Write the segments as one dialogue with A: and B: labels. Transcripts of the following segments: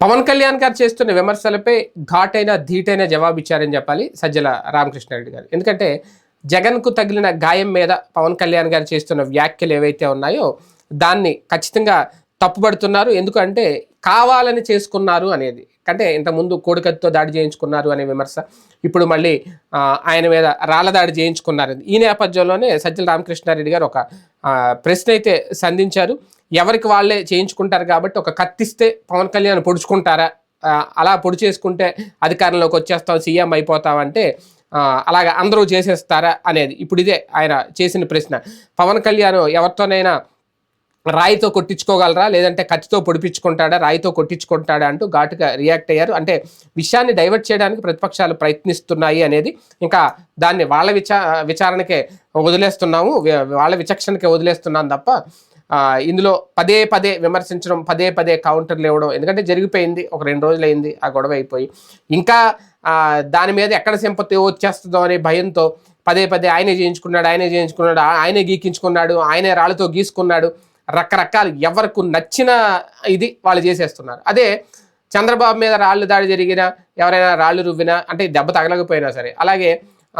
A: పవన్ కళ్యాణ్ గారు చేస్తున్న విమర్శలపై ఘాటైన ధీటైన జవాబిచ్చారని చెప్పాలి సజ్జల రామకృష్ణారెడ్డి గారు. ఎందుకంటే జగన్కు తగిలిన గాయం మీద పవన్ కళ్యాణ్ గారు చేస్తున్న వ్యాఖ్యలు ఏవైతే ఉన్నాయో దాన్ని ఖచ్చితంగా తప్పుపడుతున్నారు. ఎందుకంటే కావాలని చేసుకున్నారు అనేది. అంటే ఇంతకుముందు కోడికత్తితో దాడి చేయించుకున్నారు అనే విమర్శ ఇప్పుడు మళ్ళీ ఆయన మీద రాళ్ళ దాడి చేయించుకున్నారు. ఈ నేపథ్యంలోనే సజ్జల రామకృష్ణారెడ్డి గారు ఒక ప్రశ్న అయితే సంధించారు. ఎవరికి వాళ్ళే చేయించుకుంటారు కాబట్టి ఒక కత్తిస్తే పవన్ కళ్యాణ్ పొడుచుకుంటారా? అలా పొడి చేసుకుంటే అధికారంలోకి వచ్చేస్తాం సీఎం అయిపోతామంటే అలాగ అందరూ చేసేస్తారా అనేది. ఇప్పుడు ఇదే ఆయన చేసిన ప్రశ్న. పవన్ కళ్యాణ్ ఎవరితోనైనా రాయితో కొట్టించుకోగలరా? లేదంటే కత్తితో పొడిపించుకుంటాడా? రాయితో కొట్టించుకుంటాడా అంటూ ఘాటుగా రియాక్ట్ అయ్యారు. అంటే విషయాన్ని డైవర్ట్ చేయడానికి ప్రతిపక్షాలు ప్రయత్నిస్తున్నాయి అనేది ఇంకా దాన్ని వాళ్ళ విచా విచారణకే వదిలేస్తున్నాము. వాళ్ళ విచక్షణకే వదిలేస్తున్నాం తప్ప ఇందులో పదే పదే విమర్శించడం పదే పదే కౌంటర్లు ఇవ్వడం ఎందుకంటే జరిగిపోయింది. ఒక రెండు రోజులు అయింది ఆ గొడవ అయిపోయి. ఇంకా దాని మీద ఎక్కడ సింపతి వచ్చేస్తుందో అనే భయంతో పదే పదే ఆయనే చేయించుకున్నాడు ఆయనే చేయించుకున్నాడు ఆయనే గీకించుకున్నాడు ఆయనే రాళ్ళతో గీసుకున్నాడు. రకరకాలు ఎవరికి నచ్చిన ఇది వాళ్ళు చేసేస్తున్నారు. అదే చంద్రబాబు మీద రాళ్ళు దాడి జరిగినా ఎవరైనా రాళ్ళు రువ్వినా అంటే దెబ్బ తగలకపోయినా సరే అలాగే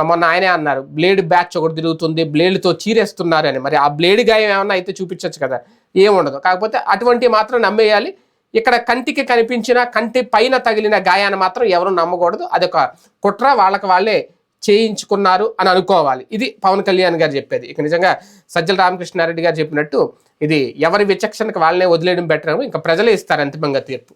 A: మొన్న ఆయనే అన్నారు బ్లేడ్ బ్యాచ్ ఒకటి తిరుగుతుంది బ్లేడ్తో చీరేస్తున్నారు అని. మరి ఆ బ్లేడ్ గాయం ఏమన్నా అయితే చూపించవచ్చు కదా ఏముండదు కాకపోతే అటువంటి మాత్రం నమ్మేయాలి. ఇక్కడ కంటికి కనిపించిన కంటి పైన తగిలిన గాయాన్ని మాత్రం ఎవరు నమ్మకూడదు. అదొక కుట్ర వాళ్ళకి వాళ్ళే చేయించుకున్నారు అని అనుకోవాలి. ఇది పవన్ కళ్యాణ్ గారు చెప్పేది. ఇక నిజంగా సజ్జల రామకృష్ణారెడ్డి గారు చెప్పినట్టు ఇది ఎవరి విచక్షణకు వాళ్ళనే వదిలేయడం బెటర్ ఇంకా ప్రజలే ఇస్తారు అంతిమంగా తీర్పు.